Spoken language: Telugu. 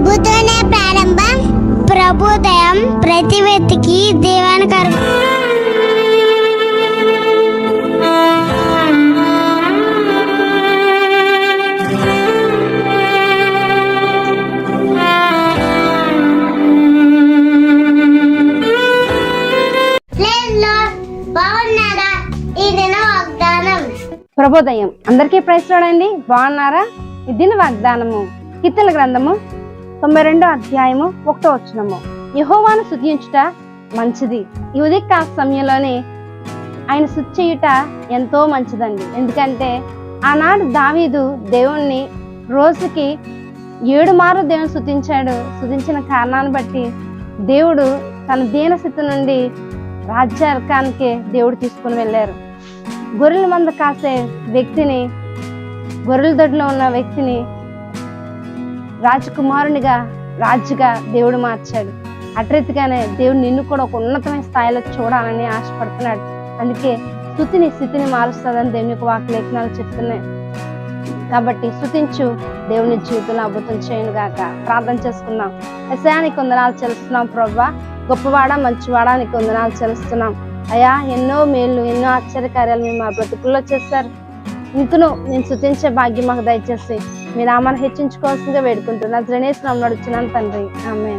ప్రభుత్వనే ప్రారంభం ప్రభుదయం ప్రతి వ్యక్తికి దీవెనకరం ప్రభోదయం. అందరికీ ప్రైస్ చూడండి. బాగున్నారా? ఇది వాగ్దానము. కీర్తన గ్రంథము తొంభై రెండో అధ్యాయము ఒకటో వచ్చినము యహోవాను శుద్ధించుట మంచిది. ఈ ఉదయకాల సమయంలోనే ఆయన శుద్ధి చేయుట ఎంతో మంచిదండి. ఎందుకంటే ఆనాడు దావీదు దేవుణ్ణి రోజుకి ఏడు మార్లు దేవుని శుద్ధించాడు శుద్ధించిన కారణాన్ని బట్టి దేవుడు తన దీనస్థితి నుండి రాజ్యార్కానికి దేవుడు తీసుకుని వెళ్ళారు. గొర్రెల మంద కాసే వ్యక్తిని గొర్రెల దొడ్లో ఉన్న వ్యక్తిని రాజకుమారునిగా రాజుగా దేవుడు మార్చాడు. అట్రీతిగానే దేవుడు నిన్ను కూడా ఒక ఉన్నతమైన స్థాయిలో చూడాలని ఆశపడుతున్నాడు. అందుకే స్థుతిని స్థితిని మారుస్తుందని దేవుని యొక్క వాక్యలేఖనాలు చెప్తున్నాయి. కాబట్టి స్థుతించు దేవుని జీవితంలో అద్భుతం చేయను గాక. ప్రార్థన చేసుకున్నాం ఎసయానికి వందనాలు చెల్లిస్తున్నాం ప్రభా. గొప్పవాడ మంచివాడ నీకు వందనాలు చెల్లిస్తున్నాం. అయ్యా ఎన్నో మేలు ఎన్నో ఆశ్చర్యకార్యాలు మేము మా బ్రతుకుల్లో చేస్తారు ఇంకను నేను శృతించే భాగ్యం మాకు దయచేసి మీ నామాన్ని హెచ్చించుకోవాల్సిందిగా వేడుకుంటున్నా. శ్రేణేశ్వరం నడుచున్నాను తండ్రి. ఆమె